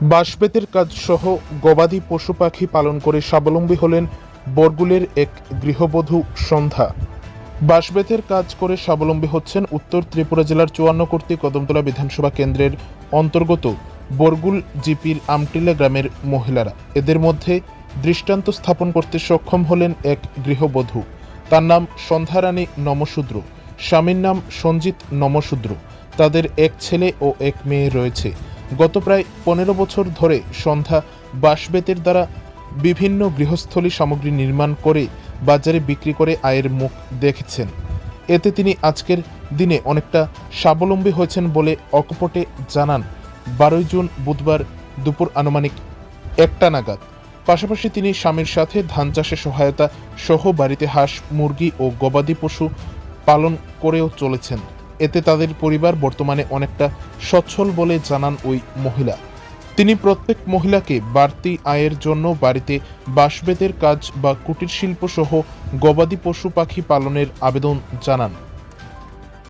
বাঁশবেতের কাজ সহ গবাদি পশু পাখি পালন করে স্বাবলম্বী হলেন বরগুলের এক গৃহবধূ সন্ধ্যা। বাঁশবেতের কাজ করে স্বাবলম্বী হচ্ছেন উত্তর ত্রিপুরা জেলার চুয়ান্ন কর্তৃক কদমতলা বিধানসভা কেন্দ্রের অন্তর্গত বরগুল জিপির আমটিলা গ্রামের মহিলারা। এদের মধ্যে দৃষ্টান্ত স্থাপন করতে সক্ষম হলেন এক গৃহবধূ। তার নাম সন্ধ্যারানী নমশূদ্র স্বামীর নাম সঞ্জিত নমশূদ্র তাদের এক ছেলে ও এক মেয়ে রয়েছে। গত প্রায় পনেরো বছর ধরে সন্ধ্যা বাঁশবেতের দ্বারা বিভিন্ন গৃহস্থলী সামগ্রী নির্মাণ করে বাজারে বিক্রি করে আয়ের মুখ দেখেছেন। এতে তিনি আজকের দিনে অনেকটা স্বাবলম্বী হয়েছেন বলে অকপটে জানান। বারোই জুন বুধবার দুপুর আনুমানিক একটা নাগাদ। পাশাপাশি তিনি স্বামীর সাথে ধান চাষে সহায়তা সহ বাড়িতে হাঁস, মুরগি ও গবাদি পশু পালন করেও চলেছেন। এতে তাদের পরিবার বর্তমানে অনেকটা সচ্ছল বলে জানান ওই মহিলা। তিনি প্রত্যেক মহিলাকে বাড়তি আয়ের জন্য বাড়িতে বাঁশবেতের কাজ বা কুটির শিল্প সহ গবাদি পশু পাখি পালনের আবেদন জানান।